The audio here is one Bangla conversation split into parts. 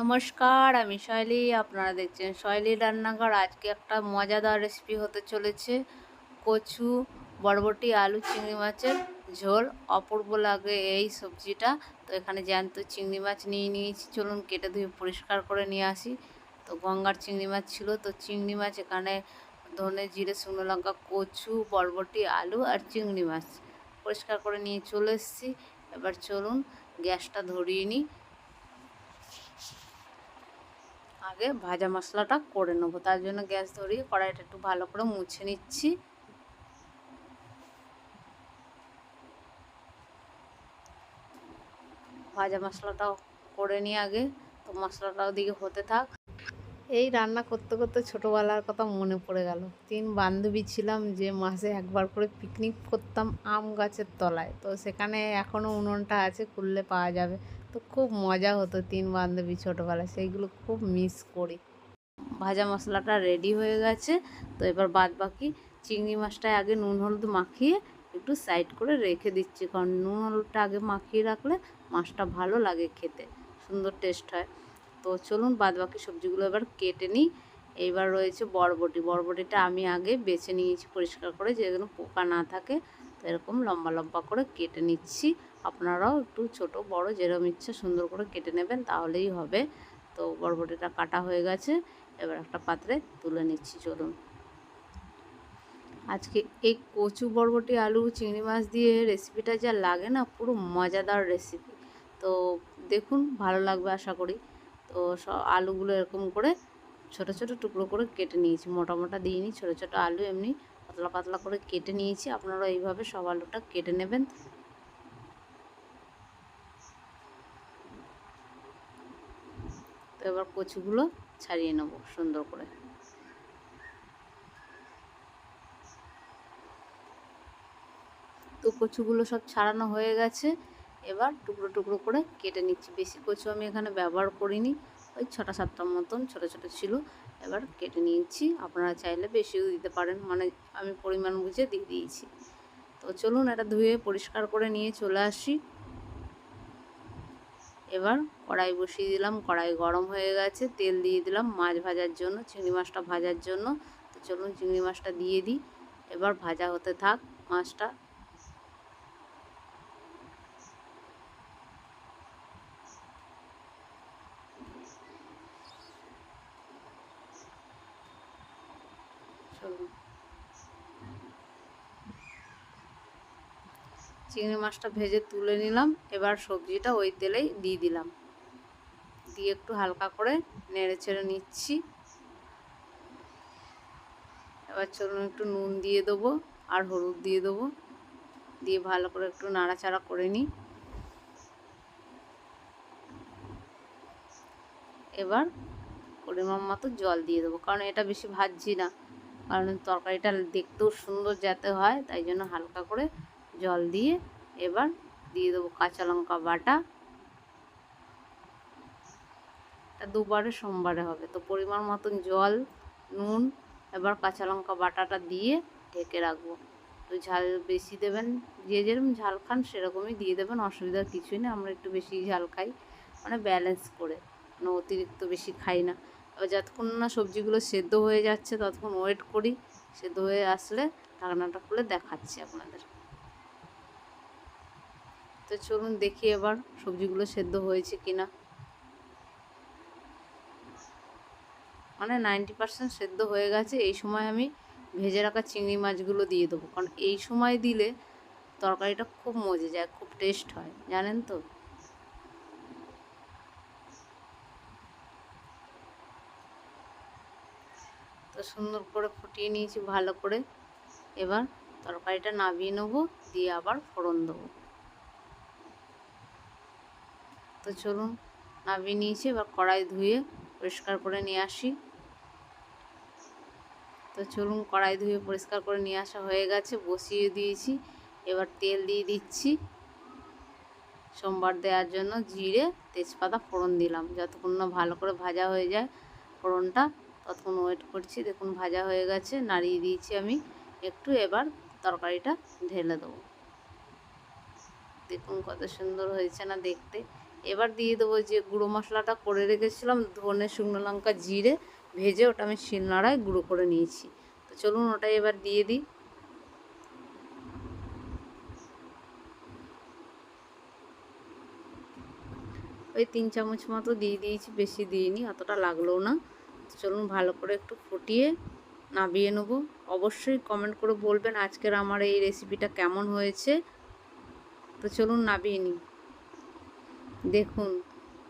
নমস্কার, আমি শৈলী, আপনারা দেখছেন শৈলী রান্নাঘর। আজকে একটা মজাদার রেসিপি হতে চলেছে। কচু, বরবটি, আলু, চিংড়ি মাছের ঝোল, অপূর্ব লাগে এই সবজিটা। তো এখানে জ্যান্ত চিংড়ি মাছ নিয়ে নিয়েছি। চলুন কেটে ধুয়ে পরিষ্কার করে নিয়ে আসি। তো গঙ্গার চিংড়ি মাছ ছিল। তো চিংড়ি মাছ এখানে ধনে, জিরে, শুকনো লঙ্কা, কচু, বরবটি, আলু আর চিংড়ি মাছ। পরিষ্কার করে নিয়ে চলে এসেছি। এবার চলুন গ্যাসটা ধরিয়ে নিই। আগে ভাজা মশলাটা করে নেব। তার জন্য গ্যাস ধরিয়ে কড়াইটা একটু ভালো করে মুছে নিচ্ছি। ভাজা মশলাটাও করে নিই আগে, তো মশলাটাও দিকে হতে থাক। এই রান্না করতে করতে ছোটোবেলার কথা মনে পড়ে গেল। তিন বান্ধবী ছিলাম, যে মাসে একবার করে পিকনিক করতাম আম গাছের তলায়। তো সেখানে এখনও উনুনটা আছে, খুললে পাওয়া যাবে। তো খুব মজা হতো তিন বান্ধবী ছোটোবেলায়, সেইগুলো খুব মিস করি। ভাজা মশলাটা রেডি হয়ে গেছে, তো এবার বাদ বাকি চিংড়ি মাছটায় আগে নুন হলুদ মাখিয়ে একটু সাইড করে রেখে দিচ্ছি, কারণ নুন হলুদটা আগে মাখিয়ে রাখলে মাছটা ভালো লাগে খেতে, সুন্দর টেস্ট হয়। তো চলুন বাদ বাকি সবজিগুলো এবার কেটে নিই। এইবার রয়েছে বরবটি, বরবটিটা আমি আগে বেছে নিয়েছি পরিষ্কার করে যেগুলো পোকা না থাকে। এরকম লম্বা লম্বা করে কেটে নিচ্ছি। আপনারাও একটু ছোট, বড় যেরকম ইচ্ছা সুন্দর করে কেটে নেবেন তাহলেই হবে। তো বরবটিটা কাটা হয়ে গেছে, এবার একটা পাত্রে তুলে নিচ্ছি, চলুন। আজকে এই কচু বরবটি, আলু, চিংড়ি মাছ দিয়ে রেসিপিটা যা লাগে না, পুরো মজাদার রেসিপি তো দেখুন, ভালো লাগবে আশা করি। তো সব আলুগুলো এরকম করে ছোট ছোট টুকরো করে কেটে নিয়েছি, মোটা মোটা দিইনি, ছোট ছোট আলু এমনি পাতলা পাতলা করে কেটে নিয়েছি। আপনারা এইভাবে সব আলুটা কেটে নেবেন। তো এবার কচুগুলো ছাড়িয়ে নেব সুন্দর করে। তো কচুগুলো সব ছাড়ানো হয়ে গেছে। এবার টুকরো টুকরো করে কেটে নিচ্ছি। বেশি কচু আমি এখানে ব্যবহার করিনি। ওই ছটা সাতটার মতন ছোটো ছোটো ছিল। এবার কেটে নিয়েছি। আপনারা চাইলে বেশিও দিতে পারেন। মানে আমি পরিমাণ বুঝে দিয়ে দিয়েছি। তো চলুন এটা ধুয়ে পরিষ্কার করে নিয়ে চলে আসি। এবার কড়াই বসিয়ে দিলাম। কড়াই গরম হয়ে গেছে। তেল দিয়ে দিলাম মাছ ভাজার জন্য, চিংড়ি মাছটা ভাজার জন্য। তো চলুন চিংড়ি মাছটা দিয়ে দিই। এবার ভাজা হতে থাক মাছটা চলুন চিংড়ি মাছটা ভেজে তুলে নিলাম। এবার সবজিটা ওই তেলেই দিয়ে দিলাম। দিয়ে একটু হালকা করে নেড়ে ছেড়ে নিচ্ছি। এবার চলুন একটু নুন দিয়ে দেবো আর হলুদ দিয়ে দেবো। দিয়ে ভালো করে একটু নাড়াচাড়া করে নিই। এবার পরিমাণ মতো জল দিয়ে দেবো, কারণ এটা বেশি ভাজছি না। কারণ তরকারিটা দেখতেও সুন্দর যাতে হয়, তাই জন্য হালকা করে জল দিয়ে এবার দিয়ে দেবো কাঁচা লঙ্কা বাটা। দুবারে সোমবারে হবে, তো পরিমাণ মতন জল, নুন, এবার কাঁচা লঙ্কা বাটাটা দিয়ে ঢেকে রাখব। তো ঝাল বেশি দেবেন, যে যেরকম ঝাল খান সেরকমই দিয়ে দেবেন, অসুবিধার কিছুই নেই, আমরা একটু বেশি ঝাল খাই মানে ব্যালেন্স করে মানে অতিরিক্ত বেশি খাই না। যতক্ষণ না সবজিগুলো সেদ্ধ হয়ে যাচ্ছে, ততক্ষণ ওয়েট করি। সেদ্ধ হয়ে আসলে ঢাকনাটা খুলে দেখাচ্ছি আপনাদের। তো চলুন দেখি এবার সবজিগুলো সেদ্ধ হয়েছে কিনা। মানে নাইনটি পার্সেন্ট সেদ্ধ হয়ে গেছে। এই সময় আমি ভেজে রাখা চিংড়ি মাছগুলো দিয়ে দেবো। কারণ এই সময় দিলে তরকারিটা খুব মজে যায়, খুব টেস্ট হয়। জানেন তো? সুন্দর করে ফুটিয়ে নিয়েছি, ভালো করে। এবার তরকারিটা নামিয়ে নেব, দিয়ে আবার ফোড়ন দেবো। তো চলুন, নামিয়ে নিয়েছি, এবার কড়াই ধুয়ে পরিষ্কার করে নিয়ে আসি। তো চলুন, কড়াই ধুয়ে পরিষ্কার করে নিয়ে আসা হয়ে গেছে, বসিয়ে দিয়েছি। এবার তেল দিয়ে দিচ্ছি। সোমবার দেওয়ার জন্য জিরে, তেজপাতা, ফোড়ন দিলাম। যতক্ষণ না ভালো করে ভাজা হয়ে যায়, ফোড়নটা ততক্ষণ ওয়েট করছি, দেখুন ভাজা হয়ে গেছে, নাড়িয়ে দিয়েছি আমি। একটু এবার তরকারিটা ঢেলে দেবো। দেখুন কত সুন্দর হয়েছে না দেখতে। এবার দিয়ে দেবো যে গুঁড়ো মশলাটা করে রেখেছিলাম, ধনে, শুকনো লঙ্কা, জিরে ভেজে ওটা আমি শিলনোড়ায় গুঁড়ো করে নিয়েছি। তো চলুন ওটা এবার দিয়ে দিই। ওই তিন চামচ মতো দিয়ে দিয়েছি, বেশি দিইনি, অতটা লাগলোও না। চলুন ভালো করে একটু ফুটিয়ে নাবিয়ে নেব। অবশ্যই কমেন্ট করে বলবেন আজকের আমার এই রেসিপিটা কেমন হয়েছে। তো চলুন নাবিয়ে নিই। দেখুন,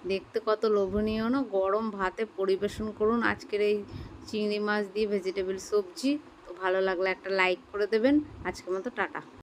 দেখতে কত লোভনীয় না? গরম ভাতে পরিবেশন করুন আজকের এই চিংড়ি মাছ দিয়ে ভেজিটেবল সবজি। তো ভালো লাগলে একটা লাইক করে দেবেন। আজকের মতো টাটা।